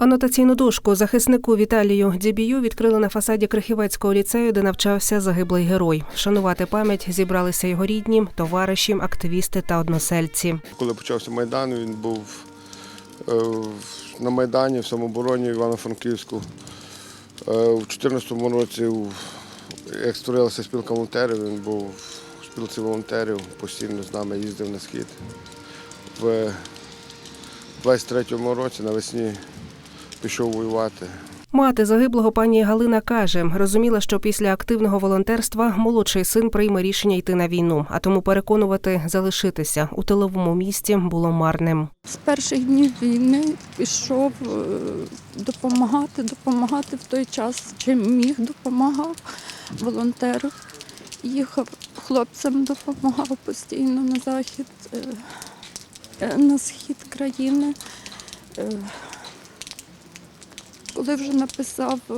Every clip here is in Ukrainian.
Анотаційну дошку захиснику Віталію Дібію відкрили на фасаді Крихівецького ліцею, де навчався загиблий герой. Шанувати пам'ять зібралися його рідні, товариші, активісти та односельці. Коли почався Майдан, він був е, на Майдані в самообороні Івано-Франківську. Е, У 2014 році, як створилася спілка волонтерів, він був в спілці волонтерів, постійно з нами їздив на схід. В 23-му році навесні пішов воювати. Мати загиблого пані Галина каже, розуміла, що після активного волонтерства молодший син прийме рішення йти на війну, а тому переконувати залишитися у тиловому місті було марним. З перших днів війни пішов е, допомагати, допомагати в той час, чим міг, допомагав волонтерів. Їхав хлопцям, допомагав постійно на захід, е, е, на схід країни. Е, Коли вже написав, е,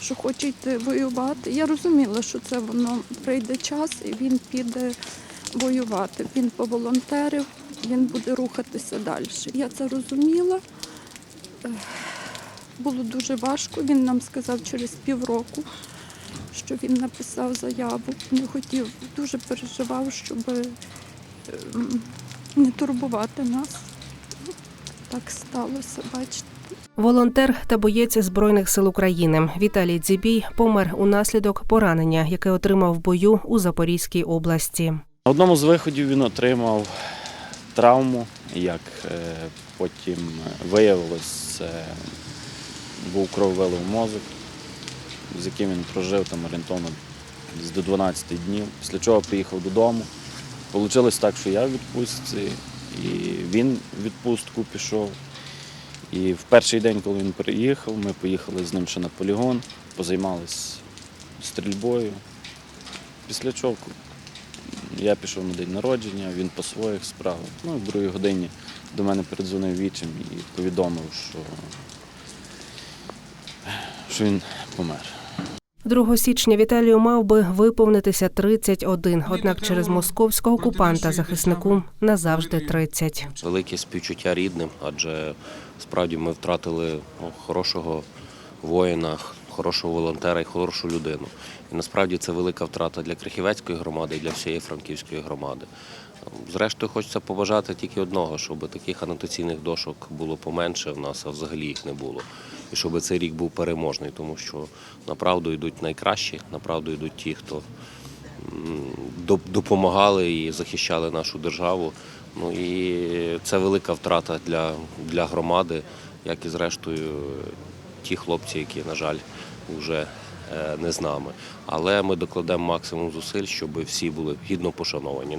що хоче йти воювати, я розуміла, що це воно прийде час і він піде воювати. Він поволонтерив, він буде рухатися далі. Я це розуміла. Було дуже важко. Він нам сказав через півроку, що він написав заяву. Не хотів, дуже переживав, щоб ем, не турбувати нас. Так сталося, бачите. Волонтер та боєць збройних сил України Віталій Дзібій помер унаслідок поранення, яке отримав в бою у Запорізькій області. На одному з виходів він отримав травму, як е, потім виявилось, це був крововилив мозок, з яким він прожив там орієнтовно до 12 днів. Після чого приїхав додому. Получилось так, що я в відпустці, і він в відпустку пішов. І в перший день, коли він приїхав, ми поїхали з ним ще на полігон, позаймалися стрільбою. Після чого я пішов на день народження, він по своїх справах. Ну, в другій годині до мене передзвонив вічим і повідомив, що, що він помер. 2 січня Віталію мав би виповнитися 31, однак через московського окупанта захиснику назавжди 30. Велике співчуття рідним, адже справді ми втратили ну, хорошого воїна, хорошого волонтера і хорошу людину. І насправді це велика втрата для Крихівецької громади і для всієї франківської громади. Зрештою, хочеться побажати тільки одного, щоб таких анотаційних дошок було поменше в нас, а взагалі їх не було. І щоб цей рік був переможний, тому що направду йдуть найкращі, направду йдуть ті, хто допомагали і захищали нашу державу. Ну і це велика втрата для, для громади, як і зрештою ті хлопці, які, на жаль, вже е, не з нами. Але ми докладемо максимум зусиль, щоб всі були гідно пошановані.